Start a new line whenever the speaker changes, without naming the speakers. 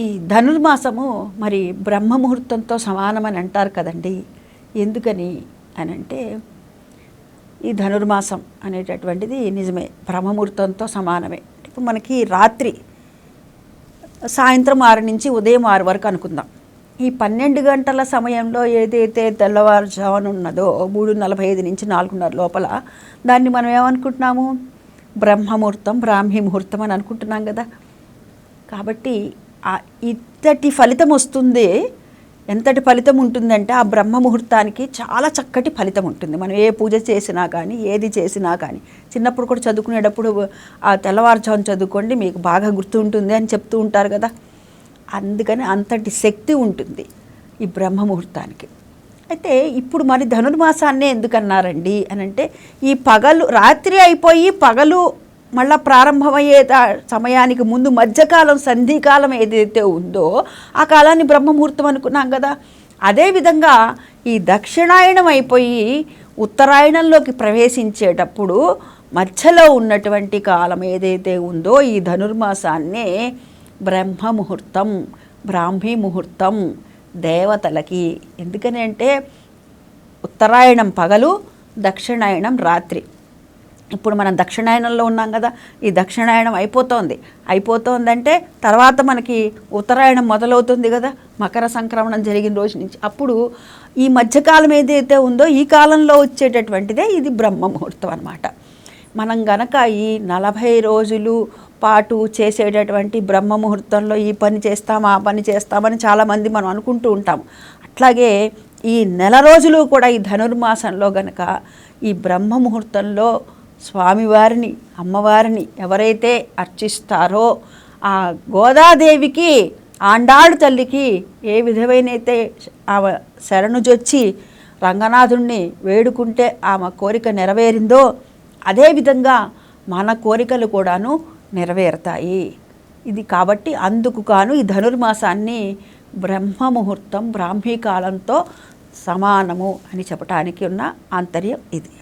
ఈ ధనుర్మాసము మరి బ్రహ్మముహూర్తంతో సమానమని అంటారు కదండి. ఎందుకని అని అంటే ఈ ధనుర్మాసం అనేటటువంటిది నిజమే బ్రహ్మముహూర్తంతో సమానమే. ఇప్పుడు మనకి రాత్రి సాయంత్రం ఆరు నుంచి ఉదయం ఆరు వరకు అనుకుందాం. ఈ పన్నెండు గంటల సమయంలో ఏదైతే తెల్లవారుజామున ఉన్నదో మూడు నలభై ఐదు నుంచి నాలుగున్నర లోపల దాన్ని మనం ఏమనుకుంటున్నాము? బ్రహ్మముహూర్తం బ్రాహ్మీ ముహూర్తం అని అనుకుంటున్నాం కదా. కాబట్టి ఇంతటి ఫలితం వస్తుంది. ఎంతటి ఫలితం ఉంటుందంటే ఆ బ్రహ్మ ముహూర్తానికి చాలా చక్కటి ఫలితం ఉంటుంది. మనం ఏ పూజ చేసినా కానీ ఏది చేసినా కానీ చిన్నప్పుడు కూడా చదువుకునేటప్పుడు ఆ తెల్లవారుజాము చదువుకోండి మీకు బాగా గుర్తు ఉంటుంది అని చెప్తూ ఉంటారు కదా. అందుకని అంతటి శక్తి ఉంటుంది ఈ బ్రహ్మ ముహూర్తానికి. అయితే ఇప్పుడు మరి ధనుర్మాసాన్నే ఎందుకన్నారండి? అని అంటే ఈ పగలు రాత్రి అయిపోయి పగలు మళ్ళా ప్రారంభమయ్యే సమయానికి ముందు మధ్యకాలం సంధికాలం ఏదైతే ఉందో ఆ కాలాన్ని బ్రహ్మముహూర్తం అనుకున్నాం కదా. అదేవిధంగా ఈ దక్షిణాయనం అయిపోయి ఉత్తరాయణంలోకి ప్రవేశించేటప్పుడు మధ్యలో ఉన్నటువంటి కాలం ఏదైతే ఉందో ఈ ధనుర్మాసాన్నే బ్రహ్మముహూర్తం బ్రాహ్మీ ముహూర్తం దేవతలకి. ఎందుకని అంటే ఉత్తరాయణం పగలు దక్షిణాయనం రాత్రి. ఇప్పుడు మనం దక్షిణాయనంలో ఉన్నాం కదా ఈ దక్షిణాయనం అయిపోతోంది. అయిపోతోందంటే తర్వాత మనకి ఉత్తరాయణం మొదలవుతుంది కదా మకర సంక్రమణం జరిగిన రోజు నుంచి. అప్పుడు ఈ మధ్యకాలం ఏదైతే ఉందో ఈ కాలంలో వచ్చేటటువంటిదే ఇది బ్రహ్మ ముహూర్తం అనమాట మనం గనక ఈ నలభై రోజులు పాటు చేసేటటువంటి బ్రహ్మ ముహూర్తంలో ఈ పని చేస్తాం ఆ పని చేస్తామని చాలామంది మనం అనుకుంటూ ఉంటాం. అట్లాగే ఈ నెల రోజులు కూడా ఈ ధనుర్మాసంలో గనక ఈ బ్రహ్మ ముహూర్తంలో స్వామివారిని అమ్మవారిని ఎవరైతే అర్చిస్తారో ఆ గోదాదేవికి ఆండాడు తల్లికి ఏ విధమైనైతే ఆమె శరణుజొచ్చి రంగనాథుణ్ణి వేడుకుంటే ఆమె కోరిక నెరవేరిందో అదేవిధంగా మన కోరికలు కూడాను నెరవేరుతాయి. ఇది కాబట్టి అందుకు కాను ఈ ధనుర్మాసాన్ని బ్రహ్మ ముహూర్తం బ్రాహ్మీ కాలంతో సమానము అని చెప్పటానికి ఉన్న ఆంతర్యం ఇది.